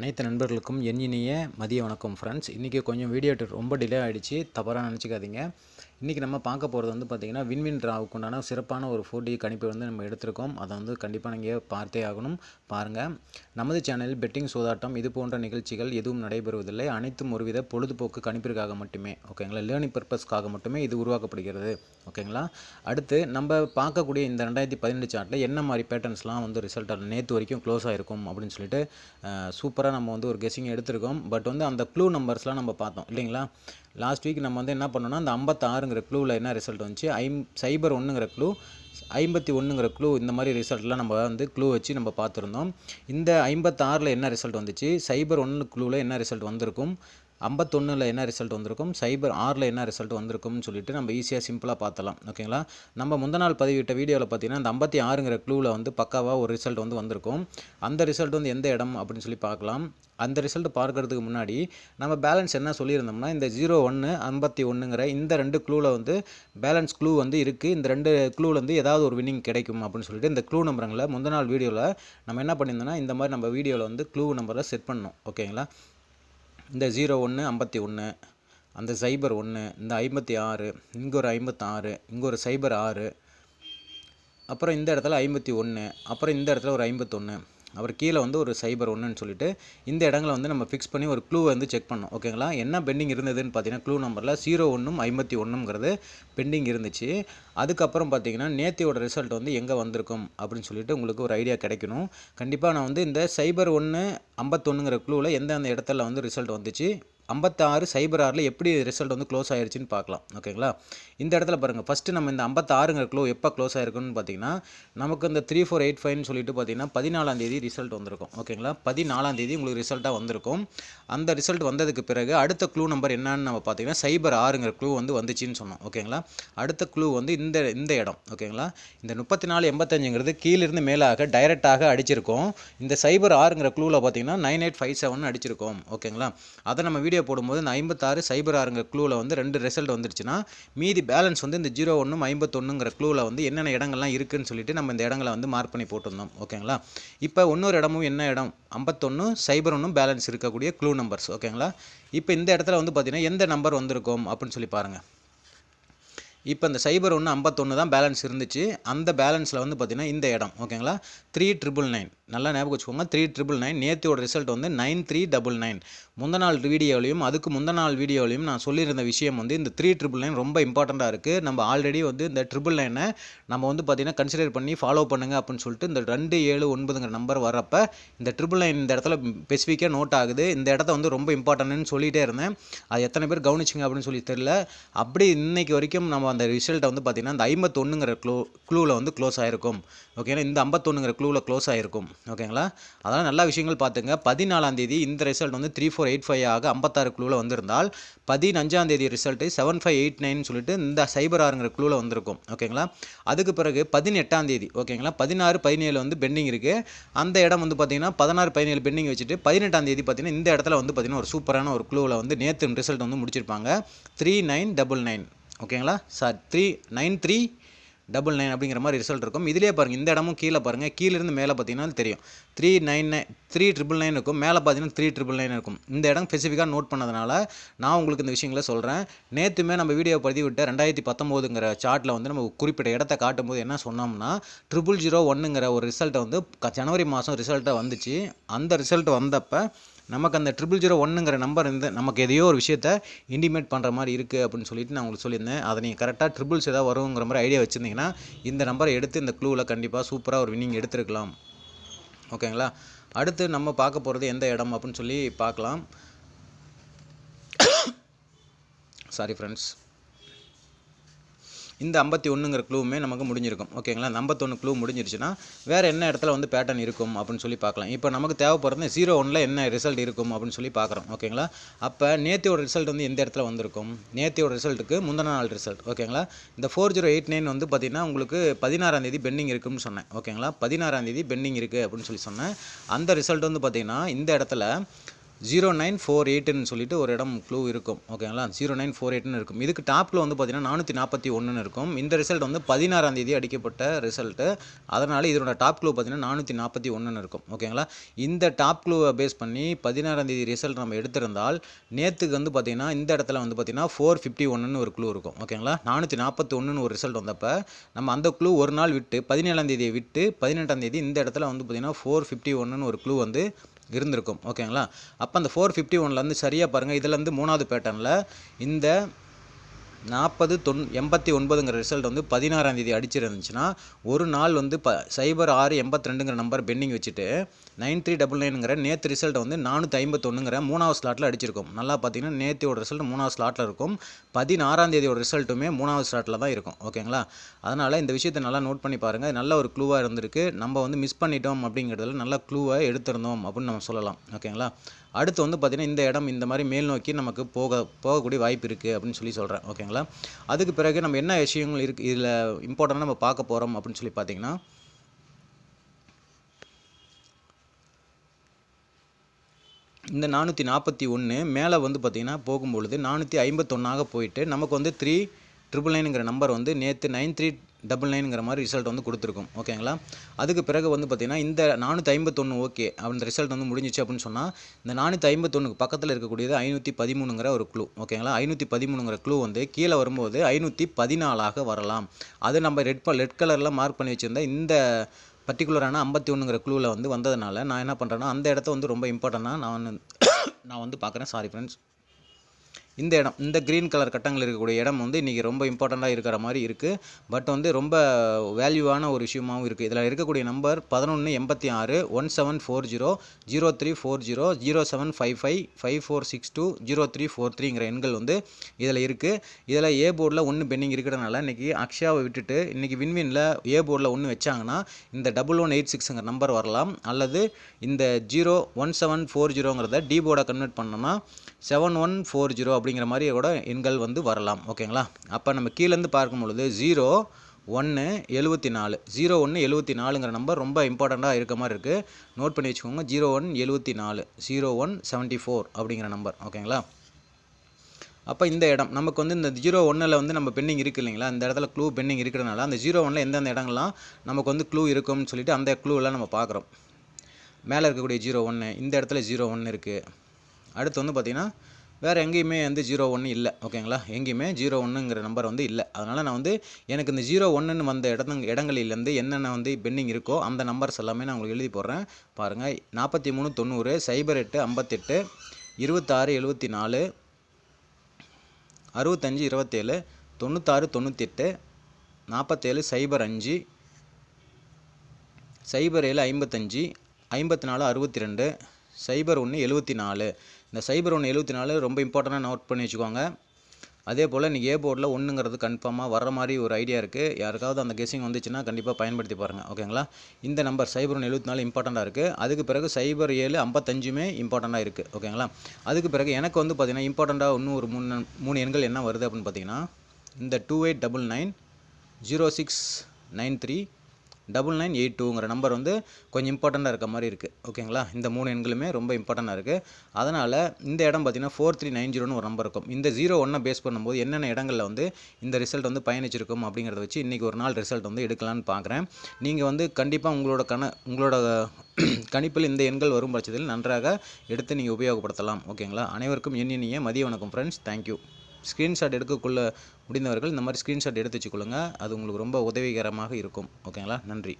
அனைத்து நண்பர்களுக்கும் என் இனிய மதிய வணக்கம் ஃப்ரெண்ட்ஸ் இன்றைக்கி கொஞ்சம் வீடியோ ரொம்ப டிலே ஆகிடுச்சு தவறாக நினச்சிக்காதீங்க. இன்றைக்கி நம்ம பார்க்க போகிறது வந்து பார்த்திங்கன்னா வின்வின் ட்ராவுக்கு உண்டான சிறப்பான ஒரு போட்டி கணிப்பை வந்து நம்ம எடுத்திருக்கோம். அதை வந்து கண்டிப்பாக நீங்கள் பார்த்தே ஆகணும். பாருங்கள் நமது சேனலில் பெட்டிங் சூதாட்டம் இது போன்ற நிகழ்ச்சிகள் எதுவும் நடைபெறுவதில்லை. அனைத்தும் ஒருவித பொழுதுபோக்கு கணிப்பிற்காக மட்டுமே. ஓகேங்களா லேர்னிங் பர்பஸ்க்காக மட்டுமே இது உருவாக்கப்படுகிறது. ஓகேங்களா அடுத்து நம்ம பார்க்கக்கூடிய இந்த ரெண்டாயிரத்தி பதினெட்டு சார்ட்டில் என்ன மாதிரி பேட்டர்ன்ஸ்லாம் வந்து ரிசல்ட் நேற்று வரைக்கும் க்ளோஸ் ஆகிருக்கும் அப்படின்னு சொல்லிட்டு சூப்பராக நம்ம வந்து ஒரு கெஸிங் எடுத்திருக்கோம். பட் வந்து அந்த க்ளூ நம்பர்ஸ்லாம் நம்ம பார்த்தோம். இல்லைங்களா? லாஸ்ட் வீக் நம்ம வந்து என்ன பண்ணோம்னா அந்த ஐம்பத்தாறுங்கிற க்ளூவில் என்ன ரிசல்ட் வந்துச்சு? ஐம் சைபர் ஒன்றுங்கிற க்ளூ ஐம்பத்தி ஒன்றுங்கிற க்ளூ இந்த மாதிரி ரிசல்ட்லாம் நம்ம வந்து க்ளூ வச்சு நம்ம பார்த்துருந்தோம். இந்த ஐம்பத்தாறில் என்ன ரிசல்ட் வந்துச்சு? சைபர் ஒன்று க்ளூவில் என்ன ரிசல்ட் வந்திருக்கும்? ஐம்பத்தொன்னில் என்ன ரிசல்ட் வந்திருக்கும்? சைபர் ஆறில் என்ன ரிசல்ட் வந்திருக்கும்னு சொல்லிட்டு நம்ம ஈஸியாக சிம்பிளாக பார்த்தலாம். ஓகேங்களா நம்ம முந்த நாள் பதிவிட்ட வீடியோவில் பார்த்தீங்கன்னா அந்த ஐம்பத்தி ஆறுங்கிற க்ளூவில் வந்து பக்காவாக ஒரு ரிசல்ட் வந்து வந்திருக்கும். அந்த ரிசல்ட் வந்து எந்த இடம் அப்படின்னு சொல்லி பார்க்கலாம். அந்த ரிசல்ட் பார்க்கறதுக்கு முன்னாடி நம்ம பேலன்ஸ் என்ன சொல்லியிருந்தோம்னா இந்த ஜீரோ ஒன்று ஐம்பத்தி ஒன்றுங்கிற இந்த ரெண்டு க்ளூவில் வந்து பேலன்ஸ் க்ளூ வந்து இருக்குது இந்த ரெண்டு க்ளூலேருந்து ஏதாவது ஒரு வின்னிங் கிடைக்கும் அப்படின்னு சொல்லிட்டு இந்த க்ளூ நம்பருங்களை முந்த நாள் வீடியோவில் நம்ம என்ன பண்ணியிருந்தோம்னா இந்த மாதிரி நம்ம வீடியோவில் வந்து க்ளூ நம்பரை செட் பண்ணோம். ஓகேங்களா இந்த ஜீரோ ஒன்று ஐம்பத்தி ஒன்று அந்த சைபர் ஒன்று இந்த ஐம்பத்தி ஆறு இங்கே ஒரு ஐம்பத்தாறு இங்கே ஒரு சைபர் ஆறு அப்புறம் இந்த இடத்துல ஐம்பத்தி ஒன்று அப்புறம் இந்த இடத்துல ஒரு ஐம்பத்தொன்று அப்புறம் கீழே வந்து ஒரு சைபர் ஒன்றுன்னு சொல்லிட்டு இந்த இடங்களை வந்து நம்ம ஃபிக்ஸ் பண்ணி ஒரு க்ளூ வந்து செக் பண்ணோம். ஓகேங்களா என்ன பெண்டிங் இருந்ததுன்னு பார்த்தீங்கன்னா க்ளூ நம்பரில் ஜீரோ ஒன்றும் ஐம்பத்தி ஒன்றுங்கிறது பெண்டிங் இருந்துச்சு. அதுக்கப்புறம் பார்த்தீங்கன்னா நேத்தியோட ரிசல்ட் வந்து எங்கே வந்திருக்கும் அப்படின்னு சொல்லிட்டு உங்களுக்கு ஒரு ஐடியா கிடைக்கணும். கண்டிப்பாக நான் வந்து இந்த சைபர் ஒன்று ஐம்பத்தொன்னுங்கிற க்ளூவில் எந்தெந்த இடத்துல வந்து ரிசல்ட் வந்துச்சு ஐம்பத்தாறு சைபர் ஆறில் எப்படி ரிசல்ட் வந்து க்ளோஸ் ஆயிருச்சுன்னு பார்க்கலாம். ஓகேங்களா இந்த இடத்துல பாருங்கள் ஃபஸ்ட்டு நம்ம இந்த ஐம்பத்தாறுங்கிற க்ளோ எப்போ க்ளோஸ் ஆயிருக்குன்னு பார்த்தீங்கன்னா நமக்கு இந்த த்ரீ ஃபோர் எயிட் ஃபைவ்னு சொல்லிட்டு பார்த்தீங்கன்னா பதினாலாம் தேதி ரிசல்ட் வந்திருக்கும். ஓகேங்களா பதினாலாம் தேதி உங்களுக்கு ரிசல்ட்டாக வந்திருக்கும். அந்த ரிசல்ட் வந்ததுக்கு பிறகு அடுத்த க்ளூ நம்பர் என்னன்னு நம்ம பார்த்தீங்கன்னா சைபர் ஆறுங்கிற க்ளூ வந்து வந்துச்சுன்னு சொன்னோம். ஓகேங்களா அடுத்த க்ளூ வந்து இந்த இந்த இடம். ஓகேங்களா இந்த முப்பத்தி நாலு எண்பத்தஞ்சுங்கிறது கீழிருந்து மேலாக டைரெக்டாக அடிச்சிருக்கோம். இந்த சைபர் ஆறுங்கிற க்ளூவில் பார்த்தீங்கன்னா நைன் எயிட் ஃபைவ் செவன் அடிச்சிருக்கோம். ஓகேங்களா அதை நம்ம வீடியோ போடும்போது இந்த ஐம்பத்தாறு சைபர் ஆறுங்க க்ளூவில் வந்து ரெண்டு ரிசல்ட் வந்துருச்சுன்னா மீதி பேலன்ஸ் வந்து இந்த ஜீரோ ஒன்றும் ஐம்பத்தொன்னுங்கிற க்ளூவில் வந்து என்னென்ன இடங்கள்லாம் இருக்குன்னு சொல்லிட்டு நம்ம இந்த இடங்களை வந்து மார்க் பண்ணி போட்டிருந்தோம். ஓகேங்களா இப்போ இன்னொரு இடமும் என்ன இடம்? ஐம்பத்தொன்று சைபர் ஒன்றும் பேலன்ஸ் இருக்கக்கூடிய க்ளூ நம்பர்ஸ் ஓகேங்களா இப்போ இந்த இடத்துல வந்து பார்த்திங்கன்னா எந்த நம்பர் வந்திருக்கும் அப்படின்னு சொல்லி பாருங்கள் இப்போ இந்த சைபர் ஒன்று ஐம்பத்தொன்று தான் பேலன்ஸ் இருந்துச்சு. அந்த பேலன்ஸில் வந்து பார்த்திங்கன்னா இந்த இடம் ஓகேங்களா? த்ரீ ட்ரிபிள் நைன் நல்லா ஞாபகம் வச்சுக்கோங்க. த்ரீ ட்ரிபிள் நைன் நேத்தியோட ரிசல்ட் வந்து நைன் த்ரீ டபுள் நைன் முந்த நாள் வீடியோலையும் அதுக்கு முந்த நாள் வீடியோலையும் நான் சொல்லியிருந்த விஷயம் வந்து இந்த த்ரீ ட்ரிபிள் நைன் ரொம்ப இம்பார்ட்டண்ட்டாக இருக்குது நம்ம ஆல்ரெடி வந்து இந்த ட்ரிபிள் நைனை நம்ம வந்து பார்த்திங்கன்னா கன்சிடர் பண்ணி ஃபாலோ பண்ணுங்க அப்படின்னு சொல்லிட்டு இந்த ரெண்டு ஏழு ஒன்பதுங்கிற நம்பர் வரப்போ இந்த ட்ரிபிள் நைன் இந்த இடத்துல ஸ்பெசிஃபிக்காக நோட் ஆகுது. இந்த இடத்த வந்து ரொம்ப இம்பார்ட்டன்ட்னு சொல்லிகிட்டே இருந்தேன். அது எத்தனை பேர் கவனிச்சிங்க அப்படின்னு சொல்லி தெரியல. அப்படி இன்னைக்கு வரைக்கும் நம்ம அந்த ரிசல்ட்டை வந்து பார்த்திங்கன்னா இந்த ஐம்பத்தொன்னுங்கிற க்ளூ க்ளூவில் வந்து க்ளோஸ் ஆகிருக்கும் ஓகேங்களா இந்த ஐம்பத்தொன்னுங்கிற க்ளூவில் க்ளோஸ் ஆகிருக்கும் ஓகேங்களா அதனால் நல்ல விஷயங்கள் பார்த்துங்க. பதினாலாந்தேதி இந்த ரிசல்ட் வந்து த்ரீ ஃபோர் எயிட் ஃபைவ் ஆக ஐம்பத்தாறு க்ளூவில் வந்திருந்தால் பதினஞ்சாந்தேதி result seven five eight nine சொல்லிட்டு இந்த சைபர் ஆறுங்கிற க்ளூவில் வந்திருக்கும். ஓகேங்களா அதுக்கு பிறகு பதினெட்டாந்தேதி ஓகேங்களா பதினாறு பதினேழு வந்து பெண்டிங் இருக்குது அந்த இடம் வந்து பார்த்திங்கன்னா பதினாறு பதினேழு பெண்டிங் வச்சுட்டு பதினெட்டாம் தேதி பார்த்திங்கன்னா இந்த இடத்துல வந்து பார்த்திங்கன்னா ஒரு சூப்பரான ஒரு க்ளூவில் வந்து நேற்று ரிசல்ட் வந்து முடிச்சிருப்பாங்க. த்ரீ நைன் டபுள் நைன் ஓகேங்களா? Sir three nine three double nine அப்படிங்கிற மாதிரி ரிசல்ட் இருக்கும். இதிலே பாருங்கள் இந்த இடமும் கீழே பாருங்கள் கீழேருந்து மேலே பார்த்தீங்கன்னா தெரியும். Three nine nine three triple nine இருக்கும். மேலே பார்த்தீங்கன்னா த்ரீ ட்ரிபிள் நைன் இருக்கும். இந்த இடம் ஸ்பெசிஃபிக்காக நோட் பண்ணதுனால நான் உங்களுக்கு இந்த விஷயங்களை சொல்கிறேன் நேற்றுமே நம்ம வீடியோ பதிவிட்ட ரெண்டாயிரத்தி பத்தொம்போதுங்கிற சார்ட்டில் வந்து நம்ம குறிப்பிட்ட இடத்த காட்டும்போது என்ன சொன்னோம்னா ட்ரிபிள் ஜீரோ ஒன்றுங்கிற ஒரு ரிசல்ட்டை வந்து ஜனவரி மாதம் ரிசல்ட்டை வந்துச்சு. அந்த ரிசல்ட் வந்தப்போ நமக்கு அந்த ட்ரிபிள் ஜீரோ ஒன்றுங்கிற நம்பர் இருந்து நமக்கு எதையோ ஒரு விஷயத்த இன்டிமேட் பண்ணுற மாதிரி இருக்குது அப்படின்னு சொல்லிட்டு நான் உங்களுக்கு சொல்லியிருந்தேன். அதை நீங்கள் கரெக்டாக ட்ரிபிள்ஸ் ஏதாவது வருங்கிற மாதிரி ஐடியா வச்சுருந்தீங்கன்னா இந்த நம்பரை எடுத்து இந்த க்ளூவில் கண்டிப்பாக சூப்பராக ஒரு வின்னிங் எடுத்துருக்கலாம். ஓகேங்களா அடுத்து நம்ம பார்க்க போகிறது எந்த இடம் அப்படின்னு சொல்லி பார்க்கலாம். சாரி ஃப்ரெண்ட்ஸ் இந்த ஐம்பத்தி ஒன்றுங்கிற க்ளூவுமே நமக்கு முடிஞ்சிருக்கும். ஓகேங்களா இந்த ஐம்பத்தொன்று க்ளூ முடிஞ்சிருச்சுன்னா வேறு என்ன இடத்துல வந்து பேட்டர்ன் இருக்கும் அப்படின்னு சொல்லி பார்க்கலாம். இப்போ நமக்கு தேவைப்படுறது ஜீரோ ஒனில் என்ன ரிசல்ட் இருக்கும் அப்படின்னு சொல்லி பார்க்குறோம். ஓகேங்களா அப்போ நேத்தியோட ரிசல்ட் வந்து எந்த இடத்துல வந்திருக்கும்? நேத்தியோட ரிசல்ட்டுக்கு முந்தின நாள் ரிசல்ட் ஓகேங்களா இந்த ஃபோர் ஜீரோ எயிட் நைன் வந்து பார்த்திங்கன்னா உங்களுக்கு பதினாறாம் தேதி பெண்டிங் இருக்குன்னு சொன்னேன். ஓகேங்களா பதினாறாம் தேதி பெண்டிங் இருக்குது அப்படின்னு சொல்லி சொன்னேன். அந்த ரிசல்ட் வந்து பார்த்திங்கன்னா இந்த இடத்துல ஜீரோ நைன் ஃபோர் எயிட்டுன்னு சொல்லிட்டு ஒரு இடம் க்ளூ இருக்கும். ஓகேங்களா ஜீரோ நைன் ஃபோர் எயிட்னு இருக்கும். இதுக்கு டாப்பில் வந்து பார்த்தீங்கன்னா நானூற்றி நாற்பத்தி ஒன்றுன்னு இருக்கும். இந்த ரிசல்ட் வந்து பதினாறாம் தேதி அடிக்கப்பட்ட ரிசல்ட்டு அதனால் இதனோட டாப் க்ளூ பார்த்தீங்கன்னா நானூற்றி நாற்பத்தி ஒன்றுன்னு இருக்கும். ஓகேங்களா இந்த டாப் க்ளூவை பேஸ் பண்ணி பதினாறாம் தேதி ரிசல்ட் நம்ம எடுத்திருந்தால் நேற்றுக்கு வந்து பார்த்தீங்கன்னா இந்த இடத்துல வந்து பார்த்தீங்கன்னா ஃபோர் ஃபிஃப்டி ஒன்றுன்னு ஒரு க்ளூ இருக்கும். ஓகேங்களா நானூற்றி நாற்பத்தி ஒன்றுன்னு ஒரு ரிசல்ட் வந்தப்போ நம்ம அந்த க்ளூ ஒரு நாள் விட்டு பதினேழாம் தேதியை விட்டு பதினெட்டாம் தேதி இந்த இடத்துல வந்து பார்த்தீங்கன்னா ஃபோர் ஃபிஃப்டி ஒன்றுன்னு ஒரு க்ளூ வந்து இருந்திருக்கும் ஓகேங்களா அப்போ அந்த ஃபோர் ஃபிஃப்டி ஒன்லேருந்து சரியாக பாருங்கள் இதுலேருந்து மூணாவது பேட்டர்னில் இந்த நாற்பது தொன் எண்பத்தி ஒன்பதுங்கிற ரிசல்ட் வந்து பதினாறாம் தேதி அடிச்சிருந்துச்சுன்னா ஒரு நாள் வந்து ப சைபர் ஆறு எண்பத்தி ரெண்டுங்கிற நம்பர் பெண்டிங் வச்சுட்டு நைன் த்ரீ டபுள் நைனுங்கிற நேற்று ரிசல்ட் வந்து நானூற்றி ஐம்பத்தொன்னுங்கிற மூணாவது ஸ்லாட்டில் அடிச்சிருக்கும். நல்லா பார்த்தீங்கன்னா நேத்தியோட ரிசல்ட் மூணாவது ஸ்லாட்டில் இருக்கும். பதினாறாம் தேதியோட ரிசல்ட்டுமே மூணாவது ஸ்லாட்டில் தான் இருக்கும். ஓகேங்களா அதனால் இந்த விஷயத்தை நல்லா நோட் பண்ணி பாருங்கள் நல்ல ஒரு க்ளூவாக இருந்திருக்கு. நம்ம வந்து மிஸ் பண்ணிட்டோம் அப்படிங்கிறதுல நல்ல க்ளூவை எடுத்திருந்தோம் அப்படின்னு நம்ம சொல்லலாம். ஓகேங்களா அடுத்து வந்து பார்த்திங்கன்னா இந்த இடம் இந்த மாதிரி மேல் நோக்கி நமக்கு போக போகக்கூடிய வாய்ப்பு இருக்குது அப்படின்னு சொல்லி சொல்கிறேன் ஓகேங்களா அதுக்கு பிறகு நம்ம என்ன விஷயங்கள் இருக்குது இதில் இம்பார்ட்டண்ட்டாக நம்ம பார்க்க போகிறோம் அப்படின்னு சொல்லி பார்த்தீங்கன்னா இந்த நானூற்றி நாற்பத்தி ஒன்று மேலே வந்து பார்த்திங்கன்னா போகும்பொழுது நானூற்றி ஐம்பத்தொன்னாக போயிட்டு நமக்கு வந்து த்ரீ ட்ரிபிள் நைனுங்கிற நம்பர் வந்து நேற்று நைன் த்ரீ டபுள் நைனுங்கிற மாதிரி ரிசல்ட் வந்து கொடுத்துருக்கும். ஓகேங்களா அதுக்கு பிறகு வந்து பார்த்திங்கன்னா இந்த நானூற்றி ஐம்பத்தொன்று ஓகே அந்த ரிசல்ட் வந்து முடிஞ்சிச்சு அப்படின்னு சொன்னால் இந்த நானூற்றி ஐம்பத்தொன்னுக்கு பக்கத்தில் இருக்கக்கூடியது ஐநூற்றி பதிமூணுங்கிற ஒரு க்ளூ ஓகேங்களா ஐநூற்றி பதிமூணுங்கிற க்ளூ வந்து கீழே வரும்போது ஐநூற்றி பதினாலாக வரலாம். அது நம்ம ரெட் ப ரெட் கலரில் மார்க் பண்ணி வச்சுருந்தா இந்த பர்டிகுலரான ஐம்பத்தி ஒன்றுங்கிற க்ளூவில் வந்து வந்ததுனால நான் என்ன பண்ணுறேன்னா அந்த இடத்த வந்து ரொம்ப இம்பார்ட்டண்ட்டாக நான் வந்து நான் வந்து பார்க்குறேன் சாரி ஃப்ரெண்ட்ஸ் இந்த இடம் இந்த க்ரீன் கலர் கட்டங்கள் இருக்கக்கூடிய இடம் வந்து இன்றைக்கி ரொம்ப இம்பார்ட்டண்ட்டாக இருக்கிற மாதிரி இருக்குது பட் வந்து ரொம்ப வேல்யூவான ஒரு விஷயமாகவும் இருக்குது இதில் இருக்கக்கூடிய நம்பர் பதினொன்று எண்பத்தி ஆறு one seven four zero zero three four zero zero seven five five five four six two zero three four த்ரீங்கிற எண்கள் வந்து இதில் இருக்குது இதில் ஏ போர்டில் ஒன்று பெண்டிங் இருக்கிறதுனால இன்றைக்கி அக்ஷயாவை விட்டுட்டு இன்றைக்கி வின்வினில் ஏ போர்டில் ஒன்று வச்சாங்கன்னா இந்த டபுள் ஒன் எயிட் சிக்ஸுங்கிற நம்பர் வரலாம். அல்லது இந்த zero one seven four four D போர்டை கன்வெர்ட் பண்ணோம்னா செவன் ஒன் ஃபோர் ஜீரோ அப்படிங்கிற மாதிரி கூட எண்கள் வந்து வரலாம். ஓகேங்களா? அப்போ நம்ம கீழேருந்து பார்க்கும் பொழுது ஜீரோ ஒன்று எழுபத்தி நாலு ஜீரோ ஒன்று எழுபத்தி நாலுங்கிற நம்பர் ரொம்ப இம்பார்ட்டண்ட்டாக இருக்க மாதிரி இருக்குது நோட் பண்ணி வச்சுக்கோங்க. ஜீரோ ஒன் எழுபத்தி நாலு ஜீரோ ஒன் செவன்ட்டி ஃபோர் அப்படிங்கிற நம்பர் ஓகேங்களா? அப்போ இந்த இடம் நமக்கு வந்து இந்த ஜீரோ ஒன்னில் வந்து நம்ம பெண்டிங் இருக்குது இல்லைங்களா? இந்த இடத்துல க்ளூ பெண்டிங் இருக்கிறனால அந்த ஜீரோ ஒன்னில் எந்தெந்த இடங்கள்லாம் நமக்கு வந்து க்ளூ இருக்கும்னு சொல்லிட்டு அந்த க்ளூவெல்லாம் நம்ம பார்க்குறோம். மேலே இருக்கக்கூடிய ஜீரோ ஒன்று இந்த இடத்துல ஜீரோ ஒன்று இருக்குது அடுத்து வந்து பார்த்திங்கன்னா வேறு எங்கேயுமே வந்து ஜீரோ ஒன்று இல்லை ஓகேங்களா எங்கேயுமே ஜீரோ ஒன்றுங்கிற நம்பர் வந்து இல்லை. அதனால் நான் வந்து எனக்கு இந்த ஜீரோ ஒன்றுன்னு வந்த இடத்துங்க இடங்களிலேருந்து என்னென்ன வந்து பெண்டிங் இருக்கோ அந்த நம்பர்ஸ் எல்லாமே நான் உங்களுக்கு எழுதி போடுறேன். பாருங்கள் நாற்பத்தி மூணு தொண்ணூறு சைபர் எட்டு ஐம்பத்தெட்டு இருபத்தாறு எழுபத்தி நாலு அறுபத்தஞ்சி இருபத்தேழு தொண்ணூத்தாறு தொண்ணூத்தெட்டு நாற்பத்தேழு சைபர் அஞ்சு சைபர் ஏழு ஐம்பத்தஞ்சு ஐம்பத்தி நாலு அறுபத்தி ரெண்டு சைபர் ஒன்று எழுபத்தி நாலு. இந்த சைபர் ஒன்று எழுபத்தி நாலு ரொம்ப இம்பார்ட்டண்ட்டாக நோட் பண்ணி வச்சுக்கோங்க. அதே போல் இன்றைக்கி ஏ போர்டில் ஒன்றுங்கிறது கன்ஃபார்மாக வர மாதிரி ஒரு ஐடியா இருக்குது யாருக்காவது அந்த கெஸிங் வந்துச்சுன்னா கண்டிப்பாக பயன்படுத்தி பாருங்கள் ஓகேங்களா இந்த நம்பர் சைபர் ஒன்று எழுபத்தி நாலு இம்பார்ட்டண்ட்டாக இருக்குது அதுக்கு பிறகு சைபர் ஏழு ஐம்பத்தஞ்சுமே இம்பார்ட்டண்ட்டாக இருக்குது ஓகேங்களா அதுக்கு பிறகு எனக்கு வந்து பார்த்திங்கன்னா இம்பார்ட்டண்ட்டாக இன்னும் ஒரு மூணு மூணு எண்கள் என்ன வருது அப்படின்னு பார்த்தீங்கன்னா இந்த two eight double nine zero six nine three double nine eight டூங்கிற number வந்து கொஞ்சம் இம்பார்ட்டண்ட்டாக இருக்க மாதிரி இருக்குது ஓகேங்களா இந்த மூணு எண்களுமே ரொம்ப இம்பார்ட்டண்ட்டாக இருக்குது அதனால் இந்த இடம் பார்த்தீங்கன்னா ஃபோர் த்ரீ நைன் ஜீரோன்னு ஒரு நம்பர் இருக்கும். இந்த ஜீரோ ஒன்றை பேஸ் பண்ணும்போது என்னென்ன இடங்களில் வந்து இந்த ரிசல்ட் வந்து பயணிச்சிருக்கும் அப்படிங்கிறத வச்சு இன்றைக்கி ஒரு நாள் ரிசல்ட் வந்து எடுக்கலான்னு பார்க்குறேன் நீங்கள் வந்து கண்டிப்பாக உங்களோட கண உங்களோட கணிப்பில் இந்த எண்கள் வரும் பட்சத்தில் நன்றாக எடுத்து நீங்கள் உபயோகப்படுத்தலாம். ஓகேங்களா அனைவருக்கும் எண்ணினிய மதிய வணக்கம் ஃப்ரெண்ட்ஸ் தேங்க்யூ ஸ்க்ரீன்ஷாட் எடுக்கக்குள்ள முடிந்தவர்கள் இந்த மாதிரி ஸ்க்ரீன்ஷாட் எடுத்து வச்சுக்கொள்ளுங்க. அது உங்களுக்கு ரொம்ப உதவிகரமாக இருக்கும். ஓகேங்களா நன்றி.